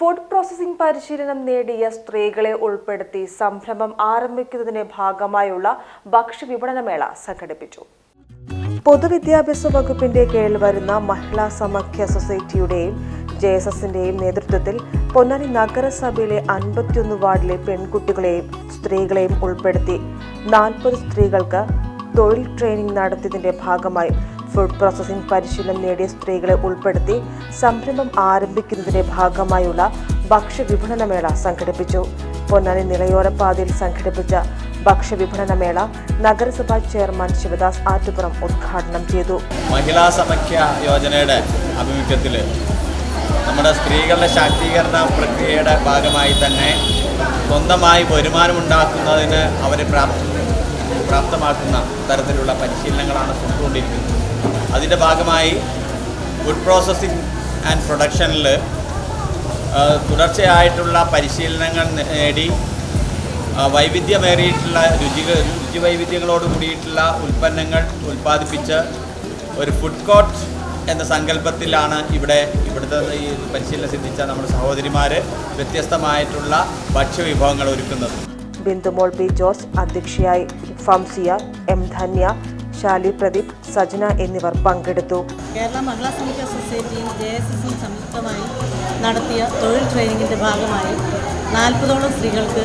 Food processing പരിശീലനം നേടിയ സ്ത്രീകളെ ഉൾപ്പെടുത്തി സംരംഭം ആരംഭിക്കുന്നതിന്റെ ഭാഗമായുള്ള ഭക്ഷ്യവിപണനമേള സംഘടിപ്പിച്ചു. പൊതുവിദ്യാഭ്യാസ വകുപ്പിന്റെ കീഴിൽ വരുന്ന മഹിളാ സമഖ്യ സൊസൈറ്റിയുടെയും ജെ എസ് എസിന്റെയും നേതൃത്വത്തിൽ പൊന്നാനി നഗരസഭയിലെ അൻപത്തിയൊന്ന് വാർഡിലെ പെൺകുട്ടികളെയും സ്ത്രീകളെയും ഉൾപ്പെടുത്തി നാൽപ്പത് സ്ത്രീകൾക്ക് തൊഴിൽ ട്രെയിനിംഗ് നടത്തിയതിന്റെ ഭാഗമായി ഫുഡ് പ്രോസസ്സിംഗ് പരിശീലനം നേടിയ സ്ത്രീകളെ ഉൾപ്പെടുത്തി സംരംഭം ആരംഭിക്കുന്നതിന്റെ ഭാഗമായുള്ള ഭക്ഷ്യവിപണനമേള സംഘടിപ്പിച്ചു. പൊന്നാനി നിളയോരപ്പാതയിൽ സംഘടിപ്പിച്ച ഭക്ഷ്യവിപണനമേള നഗരസഭാ ചെയർമാൻ ശിവദാസ് ആറ്റുപുറം ഉദ്ഘാടനം ചെയ്തു. മഹിളാ സമഖ്യ യോജനയുടെ ആഭിമുഖ്യത്തിൽ നമ്മുടെ സ്ത്രീകളുടെ ശാക്തീകരണ പ്രക്രിയയുടെ ഭാഗമായി തന്നെ സ്വന്തമായി വരുമാനമുണ്ടാക്കുന്നതിന് അവരെ പ്രാപ്ത പ്രാപ്തമാക്കുന്ന തരത്തിലുള്ള പരിശീലനങ്ങളാണ് കൊടുത്തുകൊണ്ടിരിക്കുന്നത്. അതിന്റെ ഭാഗമായി ഫുഡ് പ്രോസസ്സിംഗ് ആൻഡ് പ്രൊഡക്ഷനിൽ തുടർച്ചയായിട്ടുള്ള പരിശീലനങ്ങൾ നേടി വൈവിധ്യമേറിയിട്ടുള്ള രുചികൾ രുചി വൈവിധ്യങ്ങളോട് കൂടിയിട്ടുള്ള ഉൽപ്പന്നങ്ങൾ ഉൽപ്പാദിപ്പിച്ച് ഒരു ഫുഡ് കോർട്ട് എന്ന സങ്കല്പത്തിലാണ് ഇവിടെ ഇവിടുത്തെ ഈ പരിശീലനം സിദ്ധിച്ച നമ്മുടെ സഹോദരിമാർ വ്യത്യസ്തമായിട്ടുള്ള ഭക്ഷ്യവിഭവങ്ങൾ ഒരുക്കുന്നത്. ബിന്ദുമോൾ പി ജോർജ് അധ്യക്ഷയായി ഫംസിയ എം ധന്യ ശാലി പ്രദീപ് സജന എന്നിവർ പങ്കെടുത്തു. കേരള മഹിളാ സമിതി സൊസൈറ്റിയും ജെ എസ് എസും സംയുക്തമായി നടത്തിയ തൊഴിൽ ട്രെയിനിങ്ങിന്റെ ഭാഗമായി നാൽപ്പതോളം സ്ത്രീകൾക്ക്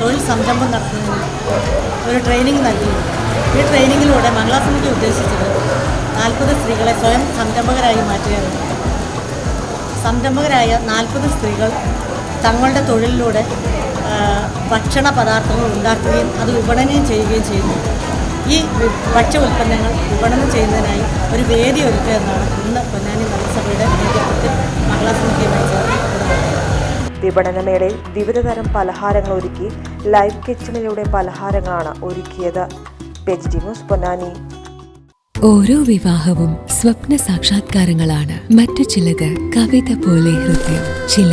തൊഴിൽ സംരംഭം നടത്തുന്നതിന് ഒരു ട്രെയിനിങ് നൽകി. ഈ ട്രെയിനിങ്ങിലൂടെ മഹിളാ സമിതി ഉദ്ദേശിച്ചത് നാൽപ്പത് സ്ത്രീകളെ സ്വയം സംരംഭകരായി മാറ്റുകയാണ്. സംരംഭകരായ നാൽപ്പത് സ്ത്രീകൾ തങ്ങളുടെ തൊഴിലിലൂടെ ഭക്ഷണ പദാർത്ഥങ്ങൾ ഉണ്ടാക്കുകയും അത് വിപണനം ചെയ്യുകയും ചെയ്യുന്നു. ഈ ഭക്ഷ്യ ഉൽപ്പന്നങ്ങൾ വിപണനം ചെയ്യുന്നതിനായി ഒരു വേദി ഒരുക്കുക എന്നാണ് ഇന്ന് പൊന്നാനി നഗരസഭയുടെ നേതൃത്വത്തിൽ മഹിളാ സമിതിയുമായി ചേർന്ന് നടത്തുന്നത്. വിപണനമേളയിൽ വിവിധതരം പലഹാരങ്ങൾ ഒരുക്കി ലൈവ് കിച്ചണിലൂടെ പലഹാരങ്ങളാണ് ഒരുക്കിയത്. പൊന്നാനി. ഓരോ വിവാഹവും സ്വപ്ന സാക്ഷാത്കാരങ്ങളാണ്. മറ്റു ചിലത് കവിത പോലെ ഹൃദയം ചില